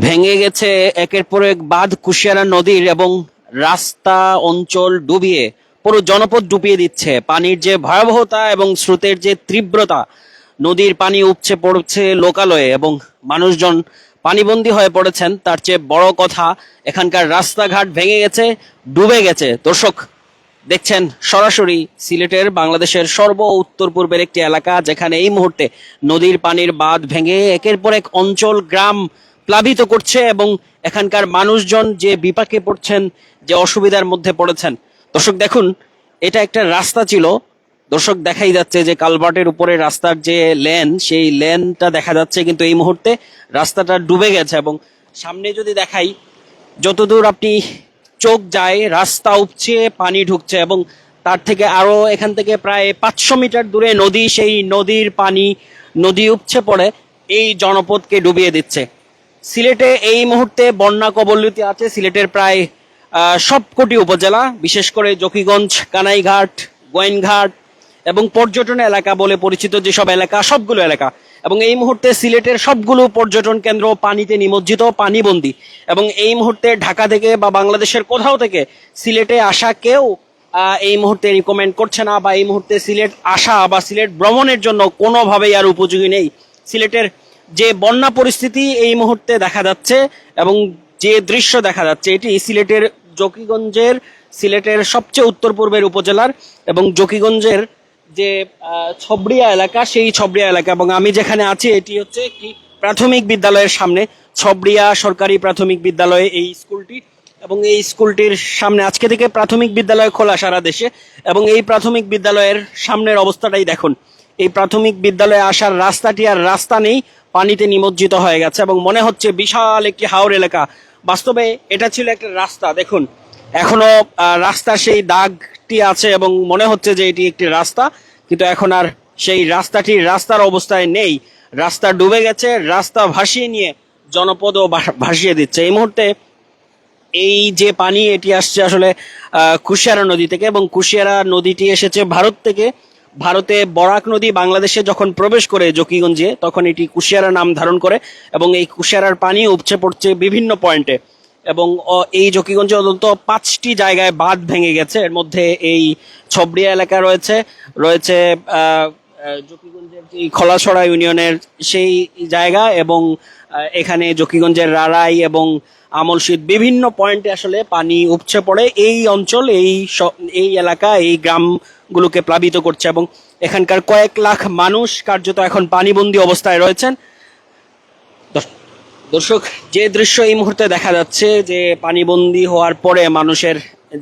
ভেঙে গেছে একের পর এক বাঁধ কুশিয়ারা নদীর এবং রাস্তা অঞ্চল ডুবিয়ে পুরো জনপদ ডুবিয়ে দিচ্ছে। পানির যে ভয়াবহতা এবং স্রোতের যে তীব্রতা, নদীর পানি উপচে পড়ছে লোকালয়ে এবং মানুষজন পানিবন্দী হয়ে পড়েছেন। তার চেয়ে বড় কথা, এখানকার রাস্তাঘাট ভেঙে গেছে, ডুবে গেছে। দর্শক দেখছেন সরাসরি সিলেটের বাংলাদেশের সর্ব উত্তর পূর্বের একটি এলাকা, যেখানে এই মুহূর্তে নদীর পানির বাঁধ ভেঙে একের পর এক অঞ্চল, গ্রাম প্লাবিত করছে এবং এখানকার মানুষজন যে বিপাকে পড়ছেন, যে অসুবিধার মধ্যে পড়েছেন। দর্শক, দেখুন, এটা একটা রাস্তা ছিল। দর্শক, দেখাই যাচ্ছে যে কালভার্টের উপরে রাস্তার যে লেন, সেই লেনটা দেখা যাচ্ছে, কিন্তু এই মুহূর্তে রাস্তাটা ডুবে গেছে। এবং সামনে যদি দেখাই, যতদূর আপনি চোখ যায়, রাস্তা উপচে, পানি ঢুকছে এবং তার থেকে আরও এখান থেকে প্রায় পাঁচশো মিটার দূরে নদী, সেই নদীর পানি, নদী উপচে পড়ে, এই জনপদকে ডুবিয়ে দিচ্ছে। সিলেটে এই মুহূর্তে বন্যা কবলিত আছে। সিলেটের প্রায় সবকটি উপজেলা, বিশেষ করে জকিগঞ্জ, কানাইঘাট, গোয়েনঘাট এবং পর্যটন এলাকা বলে পরিচিত যেসব এলাকা, সবগুলো এলাকা। এবং এই মুহূর্তে সিলেটের সবগুলো পর্যটন কেন্দ্র পানিতে নিমজ্জিত, পানিবন্দী। এবং এই মুহূর্তে ঢাকা থেকে বা বাংলাদেশের কোথাও থেকে সিলেটে আসা কেউ এই মুহূর্তে রিকমেন্ড করছে না বা এই মুহূর্তে সিলেট আসা বা সিলেট ভ্রমণের জন্য কোনোভাবেই আর উপযোগী নেই। সিলেটের যে বন্যা পরিস্থিতি এই মুহূর্তে দেখা যাচ্ছে এবং যে দৃশ্য দেখা যাচ্ছে, এটি সিলেটের জকিগঞ্জের, সিলেটের সবচেয়ে উত্তর পূর্বের উপজেলার এবং জকিগঞ্জের যে ছবড়িয়া এলাকা সেই ছবড়িয়া এলাকা। এবং আমি যেখানে আছি এটি হচ্ছে একটি প্রাথমিক বিদ্যালয়ের সামনে। ছবড়িয়া সরকারি প্রাথমিক বিদ্যালয় এই স্কুলটি। এবং এই স্কুলটির সামনে আজকে থেকে প্রাথমিক বিদ্যালয় খোলা সারা দেশে। এবং এই প্রাথমিক বিদ্যালয়ের সামনের অবস্থাটাই দেখুন। এই প্রাথমিক বিদ্যালয়ে আসার রাস্তাটি আর রাস্তা নেই পানিতে নিমজ্জিত হয়ে গেছে। এবং মনে হচ্ছে বিশাল একটি হাওর এলাকা। বাস্তবে এটা ছিল একটা রাস্তা দেখুন। এখনও আহ, রাস্তার সেই দাগটি আছে এবং মনে হচ্ছে যে এটি একটি রাস্তা, কিন্তু এখন আর সেই রাস্তাটি, রাস্তার অবস্থায় নেই। রাস্তা ডুবে গেছে, রাস্তা ভাসিয়ে নিয়ে জনপদও ভাসিয়ে দিচ্ছে। এই মুহূর্তে এই যে পানি, এটি আসছে আসলে কুশিয়ারা নদী থেকে এবং কুশিয়ারা নদীটি এসেছে ভারত থেকে। ভারতে বরাক নদী বাংলাদেশে যখন প্রবেশ করে জকিগঞ্জে, তখন এটি কুশিয়ারা নাম ধারণ করে এবং এই কুশিয়ারার পানি উপচে পড়ছে বিভিন্ন পয়েন্টে। এবং এই জকিগঞ্জে অন্তত পাঁচটি জায়গায় বাঁধ ভেঙে গেছে। এর মধ্যে এই ছবড়িয়া এলাকা রয়েছে রয়েছে জকিগঞ্জের যে খলাছড়া ইউনিয়নের সেই জায়গা এবং এখানে জকিগঞ্জের রারাই এবং আমলশীত বিভিন্ন পয়েন্টে আসলে পানি উপচে পড়ে। এই অঞ্চল, এই এই এলাকা, এই গ্রামগুলোকে প্লাবিত করছে এবং এখানকার কয়েক লাখ মানুষ কার্যত এখন পানিবন্দী অবস্থায় রয়েছেন। দর্শক, যে দৃশ্য এই মুহূর্তে দেখা যাচ্ছে, যে পানিবন্দী হওয়ার পরে মানুষের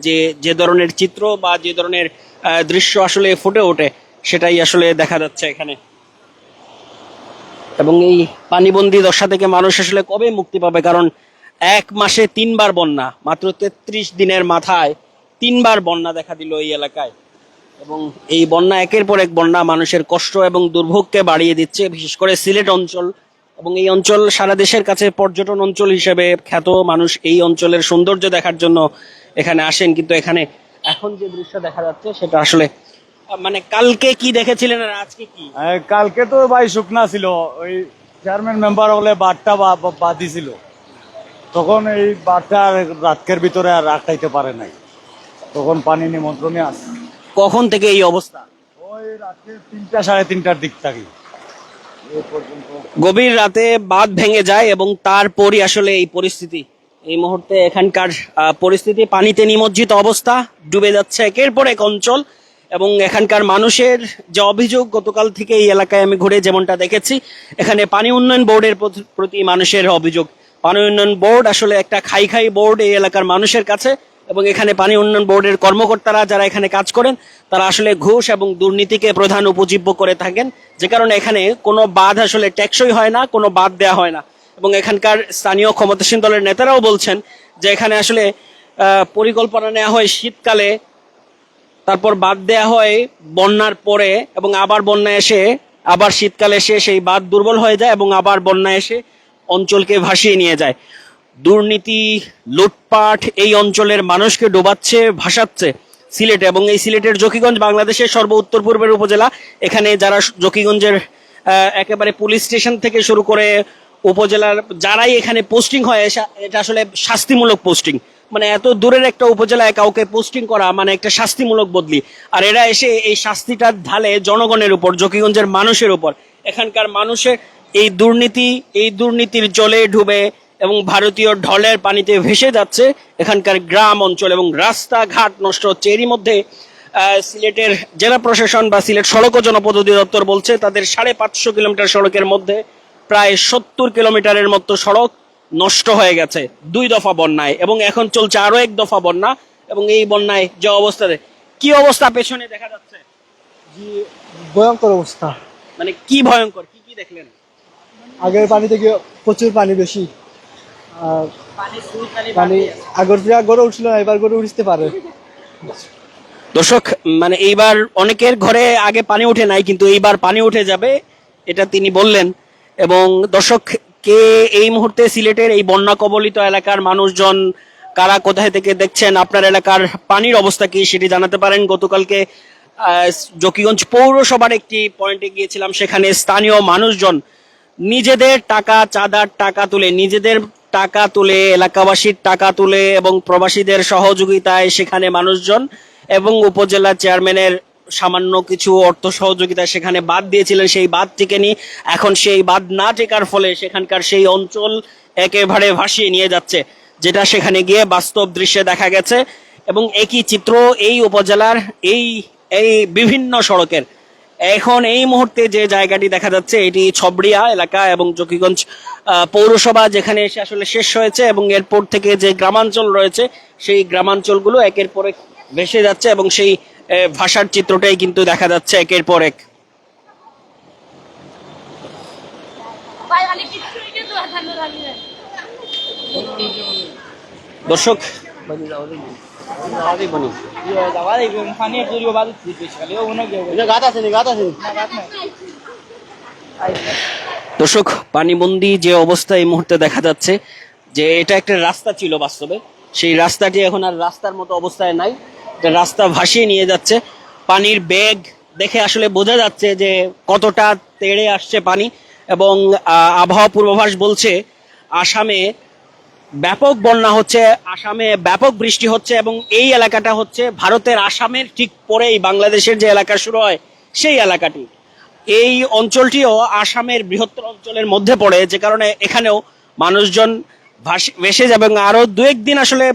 যে যে ধরনের চিত্র বা যে ধরনের দৃশ্য আসলে ফুটে ওঠে, সেটাই আসলে দেখা যাচ্ছে এখানে। এবং এই পানিবন্দী দশা থেকে মানুষ আসলে কবে মুক্তি পাবে? কারণ এক মাসে তিনবার বন্যা, মাত্র তেত্রিশ দিনের মাথায় তিনবার বন্যা দেখা দিল এই এলাকায়। এবং এই বন্যা একের পর এক বন্যা মানুষের কষ্ট এবং দুর্ভোগকে বাড়িয়ে দিচ্ছে, বিশেষ করে সিলেট অঞ্চল এবং এই অঞ্চল সারা দেশের কাছে পর্যটন অঞ্চল হিসেবে খ্যাত। মানুষ এই অঞ্চলের সৌন্দর্য দেখার জন্য এখানে আসেন কিন্তু এখানে এখন যে দৃশ্য দেখা যাচ্ছে সেটা আসলে মানে কালকে কি দেখেছিলেন আর আজকে কি? কালকে তো ভাই শুকনা ছিল। ওই চেয়ারম্যান মেম্বার বলে বারটা বাঁধিছিল তখন এই বারটা আর রাতকের ভিতরে আর রাখাইতে পারে নাই। তখন পানি নিমন্ত্রণে আসে। কখন থেকে এই অবস্থা? ওই রাত্রে তিনটা সাড়ে তিনটার দিক থাকি। গভীর রাতে বাঁধ ভেঙে যায় এবং তারপরই আসলে এই পরিস্থিতি। এই মুহূর্তে এখানকার পরিস্থিতি, পানিতে নিমজ্জিত অবস্থা, ডুবে যাচ্ছে একের পর এক অঞ্চল এবং এখানকার মানুষের যে অভিযোগ, গতকাল থেকে এই এলাকায় আমি ঘুরে যেমনটা দেখেছি, এখানে পানি উন্নয়ন বোর্ডের প্রতি মানুষের অভিযোগ। পানি উন্নয়ন বোর্ড আসলে একটা খাই খাই বোর্ড এই এলাকার মানুষের কাছে। এবং এখানে পানি উন্নয়ন বোর্ডের কর্মকর্তারা যারা এখানে কাজ করেন, তারা আসলে ঘুষ এবং দুর্নীতিকে প্রধান উপজীব্য করে থাকেন। যে কারণে এখানে কোনো বাঁধ আসলে টেকসই হয় না, কোনো বাদ দেওয়া হয় না। এবং এখানকার স্থানীয় ক্ষমতাসীন দলের নেতারাও বলছেন যে এখানে আসলে পরিকল্পনা নেওয়া হয় শীতকালে, তারপর বাদ দেয়া হয় বন্যার পরে, এবং আবার বন্যা এসে, আবার শীতকালে এসে সেই বাঁধ দুর্বল হয়ে যায় এবং আবার বন্যা এসে অঞ্চলকে ভাসিয়ে নিয়ে যায়। দুর্নীতি, লুটপাট এই অঞ্চলের মানুষকে ডোবাচ্ছে, ভাসাচ্ছে সিলেটে এবং এই সিলেটের জকিগঞ্জ বাংলাদেশের সর্ব উত্তর পূর্বের উপজেলা। এখানে যারা জকিগঞ্জের একেবারে পুলিশ স্টেশন থেকে শুরু করে উপজেলার যারাই এখানে পোস্টিং হয় এটা আসলে শাস্তিমূলক পোস্টিং। মানে এত দূরের একটা উপজেলায় কাউকে পোস্টিং করা মানে একটা শাস্তিমূলক বদলি। আর এরা এসে এই শাস্তিটা ঢালে জনগণের উপর, জকিগঞ্জের মানুষের উপর। এখানকার মানুষের এই দুর্নীতি, এই দুর্নীতির জলে ডুবে এবং ভারতীয় ঢলের পানিতে ভেসে যাচ্ছে এখানকার গ্রাম অঞ্চল এবং রাস্তাঘাট নষ্ট হচ্ছে। এরই মধ্যে সিলেটের জেলা প্রশাসন বা সিলেট সড়ক ও জনপদ অধিদপ্তর বলছে তাদের সাড়ে পাঁচশো কিলোমিটার সড়কের মধ্যে প্রায় সত্তর কিলোমিটারের মতো সড়ক নষ্ট হয়ে গেছে দুই দফা বন্যায় এবং এখন চলছে আরও এক দফা বন্যা এবং এই বন্যায় যে অবস্থাতে কি অবস্থা পেছনে দেখা যাচ্ছে? ভয়ঙ্কর অবস্থা। মানে কি ভয়ঙ্কর? কি কি দেখলেন? আগের পানি থেকে প্রচুর পানি বেশি। পানি আগর গড়ে উঠছিল, এবার গড়ে উঠতে পারে। দর্শক মানে এইবার অনেকের ঘরে আগে পানি উঠে নাই, কিন্তু এইবার পানি উঠে যাবে, এটা তিনি বললেন। এবং দর্শক, কে এই মুহূর্তে সিলেটের এই বন্যা কবলিত এলাকার মানুষজন, কারা কোথায় থেকে দেখছেন আপনার এলাকার পানির অবস্থা কি সেটি জানাতে পারেন? গতকালকে জকিগঞ্জ পৌরসভার একটি পয়েন্টে গিয়েছিলাম, সেখানে স্থানীয় মানুষজন নিজেদের টাকা, চাঁদার টাকা তুলে নিজেদের টাকা তুলে, এলাকাবাসীর টাকা তুলে এবং প্রবাসীদের সহযোগিতায় সেখানে মানুষজন এবং উপজেলা চেয়ারম্যানের সামান্য কিছু অর্থ সহযোগিতা সেখানে বাদ দিয়েছিলেন। সেই বাদ টিকেনি এখন সেই বাদ না টেকার ফলে সেখানকার সেই অঞ্চল একেবারে ভাসিয়ে নিয়ে যাচ্ছে, যেটা সেখানে গিয়ে বাস্তব দৃশ্যে দেখা গেছে। এবং একই চিত্র এই উপজেলার, এই এই বিভিন্ন সড়কের। এখন এই মুহূর্তে যে জায়গাটি দেখা যাচ্ছে, এটি ছবড়িয়া এলাকা এবং জকিগঞ্জ পৌরসভা যেখানে এসে আসলে শেষ হয়েছে এবং এরপর থেকে যে গ্রামাঞ্চল রয়েছে, সেই গ্রামাঞ্চলগুলো একের পর এক ভেসে যাচ্ছে এবং সেই ভাষার চিত্রটাই কিন্তু দেখা যাচ্ছে একের পর এক। কিন্তু হাতানো লাগে দর্শক, পানিবন্দি যে অবস্থা এই মুহূর্তে দেখা যাচ্ছে, যে এটা একটা রাস্তা ছিল বাস্তবে। সেই রাস্তাটি এখন আর রাস্তার মতো অবস্থায় নাই। রাস্তা ভাসিয়ে নিয়ে যাচ্ছে। পানির বেগ দেখে আসলে বোঝা যাচ্ছে যে কতটা তেড়ে আসছে পানি এবং আবহাওয়া পূর্বাভাস বলছে আসামে ব্যাপক বন্যা হচ্ছে, আসামে ব্যাপক বৃষ্টি হচ্ছে এবং এই এলাকাটা হচ্ছে ভারতের আসামের ঠিক পরেই বাংলাদেশের যে এলাকা শুরু হয়, সেই এলাকাটি। এই অঞ্চলটিও আসামের বৃহত্তর অঞ্চলের মধ্যে পড়ে, যে কারণে এখানেও মানুষজন ভাসি- যাবে এবং আরও দু একদিন আসলে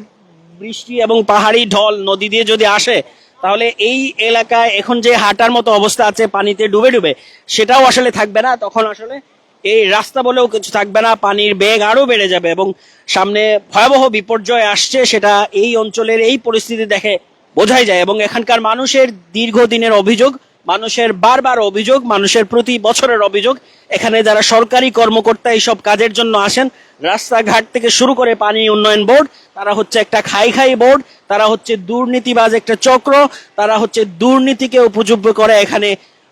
বৃষ্টি এবং পাহাড়ি ঢল নদী দিয়ে যদি আসে, তাহলে এই এলাকায় এখন যে হাঁটার মতো অবস্থা আছে, পানিতে ডুবে ডুবে, সেটাও আসলে থাকবে না। তখন আসলে এই রাস্তা বলেও কিছু থাকবে না, পানির বেগ আরও বেড়ে যাবে এবং সামনে ভয়াবহ বিপর্যয় আসছে, সেটা এই অঞ্চলের এই পরিস্থিতি দেখে বোঝাই যায় এবং এখানকার মানুষের দীর্ঘদিনের অভিযোগ মানুষের বারবার অভিযোগ, মানুষের প্রতি বছরের অভিযোগ, এখানে যারা সরকারি কর্মকর্তা এইসব কাজের জন্য আসেন, রাস্তাঘাট থেকে শুরু করে পানি উন্নয়ন বোর্ড, তারা হচ্ছে একটা খাই খাই বোর্ড, তারা হচ্ছে দুর্নীতিবাজ একটা চক্র, তারা হচ্ছে দুর্নীতিকে উপযোগ্য করে এখানে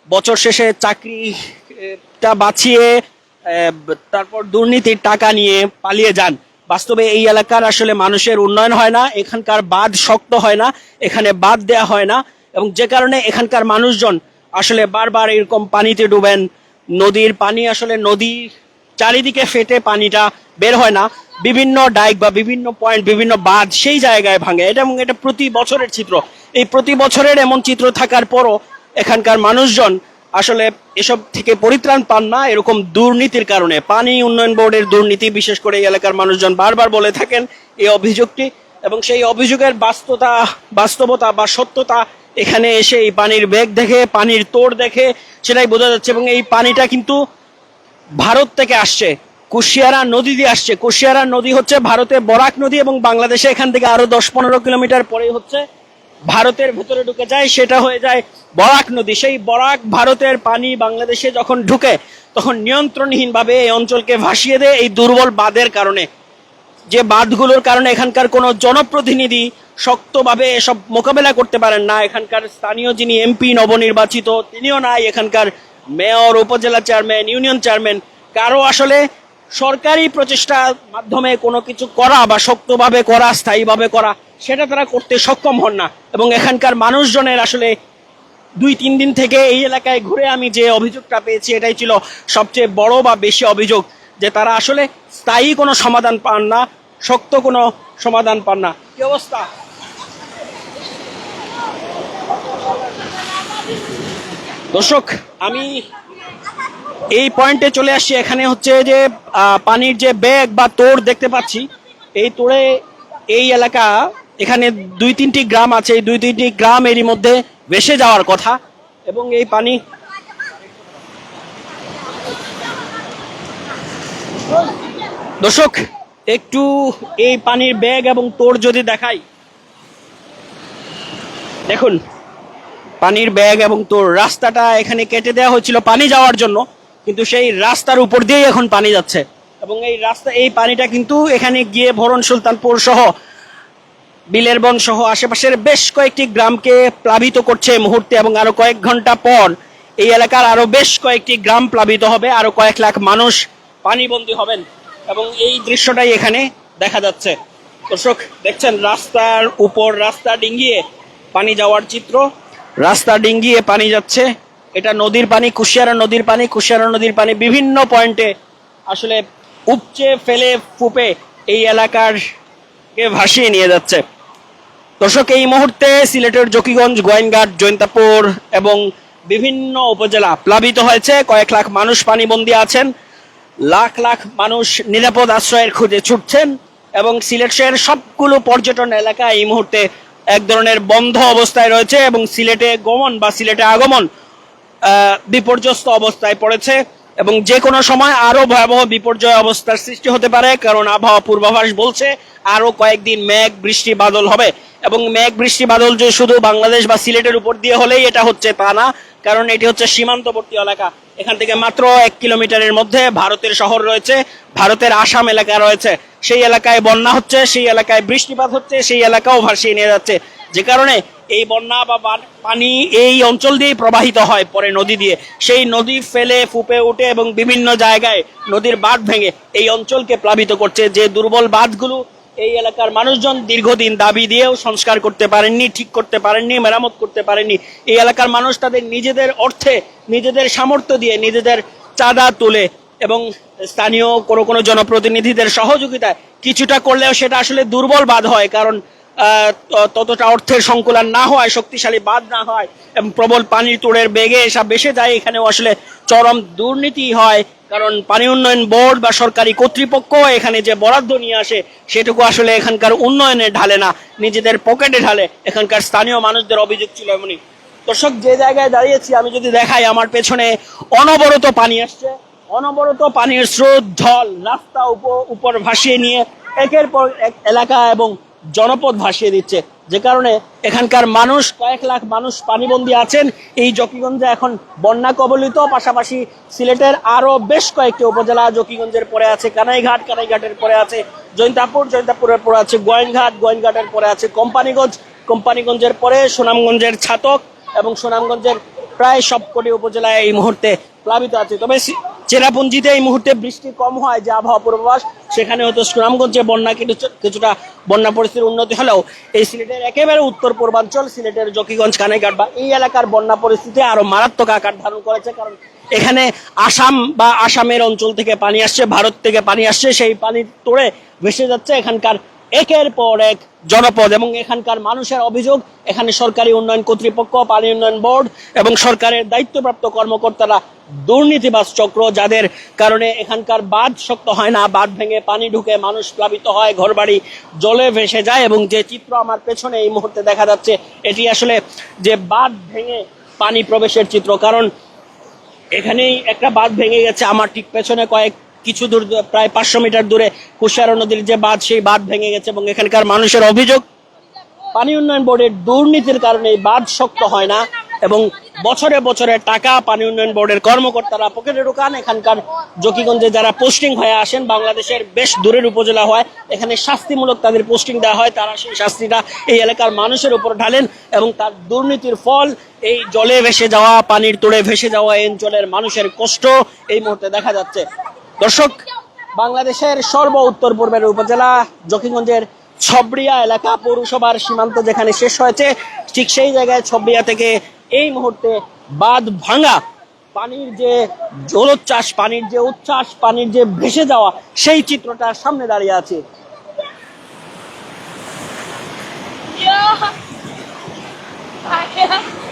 বছর শেষে চাকরিটা বাঁচিয়ে তারপর দুর্নীতির টাকা নিয়ে পালিয়ে যান। বাস্তবে এই এলাকার আসলে মানুষের উন্নয়ন হয় না, এখানকার বাঁধ শক্ত হয় না, এখানে বাদ দেয়া হয় না। এবং যে কারণে এখানকার মানুষজন আসলে বারবার এরকম পানিতে ডুবেন। নদীর পানি আসলে নদীর চারিদিকে ফেটে পানিটা বের হয় না। বিভিন্ন ডাইক বা বিভিন্ন পয়েন্ট বিভিন্ন বাঁধ সেই জায়গায় ভাঙে। এটা এবং এটা প্রতি বছরের চিত্র। এই প্রতি বছরের এমন চিত্র থাকার পরও এখানকার মানুষজন আসলে এসব থেকে পরিত্রাণ পান না এরকম দুর্নীতির কারণে। পানি উন্নয়ন বোর্ডের দুর্নীতি, বিশেষ করে এই এলাকার মানুষজন বারবার বলে থাকেন এই অভিযোগটি। এবং সেই অভিযোগের বাস্তবতা বাস্তবতা বা সত্যতা এখানে এসে এই পানির বেগ দেখে, পানির তোড় দেখে সেটাই বোঝা যাচ্ছে এবং এই পানিটা কিন্তু ভারত থেকে আসছে, কুশিয়ারা নদী দিয়ে আসছে। কুশিয়ারা নদী হচ্ছে ভারতে বরাক নদী এবং বাংলাদেশে এখান থেকে আরও দশ পনেরো কিলোমিটার পরেই হচ্ছে। ভারতের ভেতরে ঢুকে যায়, সেটা হয়ে যায় বরাক নদী। সেই বরাক ভারতের পানি বাংলাদেশে যখন ঢুকে, তখন নিয়ন্ত্রণহীন ভাবে এই অঞ্চলকে ভাসিয়ে দেয় এই দুর্বল বাঁধের কারণে। যে বাঁধগুলোর কারণে এখানকার কোনো জনপ্রতিনিধি শক্তভাবে এসব মোকাবেলা করতে পারেন না। এখানকার স্থানীয় যিনি এমপি, নবনির্বাচিত, তিনিও নাই। এখানকার মেয়র, উপজেলা চেয়ারম্যান, ইউনিয়ন চেয়ারম্যান, কারও আসলে সরকারি প্রচেষ্টার মাধ্যমে কোনো কিছু করা বা শক্তভাবে করা, স্থায়ীভাবে করা, সেটা তারা করতে সক্ষম হন না। এবং এখানকার মানুষজনের আসলে দুই, তিন দিন থেকে এই এলাকায় ঘুরে আমি যে অভিযোগটা পেয়েছি, এটাই ছিল সবচেয়ে বড় বা বেশি অভিযোগ, যে তারা আসলে স্থায়ী কোনো সমাধান পান না, শক্ত কোনো সমাধান পান না। কি অবস্থা? দর্শক, আমি এই পয়েন্টে চলে আসছি। এখানে হচ্ছে যে পানির যে ব্যাগ বা তোড় দেখতে পাচ্ছি, এই তোড়ে এই এলাকা, এখানে দুই তিনটি গ্রাম আছে। এই দুই তিনটি গ্রাম এরই মধ্যে ভেসে যাওয়ার কথা এবং এই পানি দর্শক, একটু এই পানির ব্যাগ এবং তোড় যদি দেখাই দেখুন, পানির ব্যাগ এবং তোর রাস্তাটা এখানে কেটে দেওয়া হয়েছিল পানি যাওয়ার জন্য, কিন্তু সেই রাস্তার উপর দিয়েই এখন পানি যাচ্ছে। এবং এই রাস্তা, এই পানিটা কিন্তু এখানে গিয়ে ভরণ সুলতানপুর সহ বিলের বন সহ আশেপাশের বেশ কয়েকটি গ্রামকে প্লাবিত করছে এই মুহূর্তে এবং আরও কয়েক ঘণ্টা পর এই এলাকার আরও বেশ কয়েকটি গ্রাম প্লাবিত হবে, আরও কয়েক লাখ মানুষ পানিবন্দী হবেন এবং এই দৃশ্যটাই এখানে দেখা যাচ্ছে। দর্শক, দেখছেন, রাস্তার উপর রাস্তা ডিঙ্গিয়ে পানি যাওয়ার চিত্র। রাস্তা ডিঙ্গিয়ে পানি যাচ্ছে। এটা নদীর পানি, কুশিয়ারা নদীর পানি, কুশিয়ারা নদীর পানি বিভিন্ন পয়েন্টে আসলে উপচে ফেলে ফুপে এই এলাকার কে ভাসিয়ে নিয়ে যাচ্ছে। দর্শক, এই মুহূর্তে সিলেটের জকিগঞ্জ গোয়েনঘাট জৈন্তাপুর এবং বিভিন্ন উপজেলা প্লাবিত হয়েছে। কয়েক লাখ মানুষ পানিবন্দী আছেন। লাখ লাখ মানুষ নিরাপদ আশ্রয়ের খুঁজে ছুটছেন এবং সিলেট শহরের সবগুলো পর্যটন এলাকা এই মুহূর্তে এক ধরনের বন্ধ অবস্থায় রয়েছে এবং সিলেটে গমন বা সিলেটে আগমন বিপর্যস্ত অবস্থায় পড়েছে এবং যে কোনো সময় আরও ভয়াবহ বিপর্যয় অবস্থার সৃষ্টি হতে পারে, কারণ আবহাওয়া পূর্বাভাস বলছে আরও কয়েকদিন মেঘ, বৃষ্টি, বাদল হবে এবং মেঘ, বৃষ্টি, বাদল যে শুধু বাংলাদেশ বা সিলেটের উপর দিয়ে হলেই এটা হচ্ছে তা না, কারণ এটি হচ্ছে সীমান্তবর্তী এলাকা। এখান থেকে মাত্র এক কিলোমিটারের মধ্যে ভারতের শহর রয়েছে, ভারতের আসাম এলাকা রয়েছে। সেই এলাকায় বন্যা হচ্ছে, সেই এলাকায় বৃষ্টিপাত হচ্ছে, সেই এলাকাও ভাসিয়ে নিয়ে যাচ্ছে। যে কারণে এই বন্যা বা পানি এই অঞ্চল দিয়েই প্রবাহিত হয় পরে নদী দিয়ে। সেই নদী ফেলে, ফুপে উঠে এবং বিভিন্ন জায়গায় নদীর বাঁধ ভেঙে এই অঞ্চলকে প্লাবিত করছে। যে দুর্বল বাঁধগুলো এই এলাকার মানুষজন দীর্ঘদিন দাবি দিয়েও সংস্কার করতে পারেননি, ঠিক করতে পারেননি, মেরামত করতে পারেননি। এই এলাকার মানুষ তাদের নিজেদের অর্থে, নিজেদের সামর্থ্য দিয়ে নিজেদের চাঁদা তুলে এবং স্থানীয় কোনো কোনো জনপ্রতিনিধিদের সহযোগিতায় কিছুটা করলেও সেটা আসলে দুর্বল বাদ হয়, কারণ ততটা অর্থের সংকুলন না হয় শক্তিশালী বাদ না হয় এবং প্রবল পানির তোড়ের বেগে এসব বেসে যায়, এখানেও আসলে চরম দুর্নীতি হয়, কারণ পানি উন্নয়ন বোর্ড বা সরকারি কর্তৃপক্ষ এখানে যে বরাদ্দ নিয়ে আসে, সেটুকু আসলে এখানকার উন্নয়নে ঢালে না, নিজেদের পকেটে ঢালে, এখানকার স্থানীয় মানুষদের অভিযোগ ছিল এমনই। দর্শক, যে জায়গায় দাঁড়িয়েছি, আমি যদি দেখাই, আমার পেছনে অনবরত পানি আসছে। অনবরত পানির স্রোত, ঢল, রাস্তা উপ- উপর ভাসিয়ে নিয়ে একের পর এক এলাকা এবং জনপদ ভাসিয়ে দিচ্ছে। যে কারণে এখানকার মানুষ, কয়েক লাখ মানুষ পানিবন্দী আছেন। এই জকিগঞ্জে এখন বন্যা কবলিত, পাশাপাশি সিলেটের আরও বেশ কয়েকটি উপজেলা জকিগঞ্জের পরে আছে কানাইঘাট, কানাইঘাটের পরে আছে জৈন্তাপুর, জৈন্তাপুরের পরে আছে গোয়েনঘাট গোয়েনঘাটের পরে আছে কোম্পানিগঞ্জ। কোম্পানিগঞ্জের পরে সুনামগঞ্জের ছাতক এবং সুনামগঞ্জের প্রায় সবকটি উপজেলায় এই মুহূর্তে প্লাবিত আছে। তবে চেরাপুঞ্জিতে এই মুহূর্তে বৃষ্টি কম হয়, যে আবহাওয়া পূর্বাভাস। সেখানে হয়তো সুনামগঞ্জে বন্যা কিছু- কিছুটা বন্যা পরিস্থিতির উন্নতি হলেও এই সিলেটের একেবারে উত্তর পূর্বাঞ্চল, সিলেটের জকিগঞ্জ, কানাইঘাট বা এই এলাকার বন্যা পরিস্থিতি আরও মারাত্মক আকার ধারণ করেছে। কারণ এখানে আসাম বা আসামের অঞ্চল থেকে পানি আসছে, ভারত থেকে পানি আসছে, সেই পানি তোড়ে ভেসে যাচ্ছে। এখানকার একের পর এক জনপদ এবং এখানকার মানুষের অভিযোগ, এখানে সরকারি উন্নয়ন কর্তৃপক্ষ, পানি উন্নয়ন বোর্ড এবং সরকারের দায়িত্বপ্রাপ্ত কর্মকর্তারা দুর্নীতিবাজ চক্র যাদের কারণে এখানকার বাঁধ শক্ত হয় না, বাঁধ ভেঙে পানি ঢুকে মানুষ প্লাবিত হয়, ঘরবাড়ি জলে ভেসে যায় এবং যে চিত্র আমার পেছনে এই মুহূর্তে দেখা যাচ্ছে, এটি আসলে যে বাঁধ ভেঙে পানি প্রবেশের চিত্র। কারণ এখানেই একটা বাঁধ ভেঙে গেছে, আমার ঠিক পেছনে কয়েক কিছু দূর, প্রায় পাঁচশো মিটার দূরে কুশিয়ারা নদীর যে বাঁধ, সেই বাঁধ ভেঙে গেছে এবং এখানকার মানুষের অভিযোগ, পানি উন্নয়ন বোর্ডের দুর্নীতির কারণে এই বাঁধ শক্ত হয় না এবং বছরে বছরে টাকা পানি উন্নয়ন বোর্ডের কর্মকর্তারা পকেটে ঢোকান। এখানকার জকিগঞ্জে যারা পোস্টিং হয়ে আসেন, বাংলাদেশের বেশ দূরের উপজেলা হয়, এখানে শাস্তিমূলক তাদের পোস্টিং দেওয়া হয়। তারা সেই শাস্তিটা এই এলাকার মানুষের উপর ঢালেন এবং তার দুর্নীতির ফল এই জলে ভেসে যাওয়া, পানির তোড়ে ভেসে যাওয়া এই অঞ্চলের মানুষের কষ্ট এই মুহূর্তে দেখা যাচ্ছে। দর্শক, বাংলাদেশের সর্ব উত্তর পূর্বের উপজেলা, জকিগঞ্জের ছবরিয়া এলাকা, পৌরসভার সীমান্ত যেখানে শেষ হয়েছে, ঠিক সেই জায়গায় ছবরিয়া থেকে এই মুহূর্তে বাঁধ ভাঙা, পানির যে জলোচ্ছ্বাস, পানির যে উচ্ছ্বাস, পানির যে ভেসে যাওয়া, সেই চিত্রটা সামনে দাঁড়িয়ে আছে Yeah.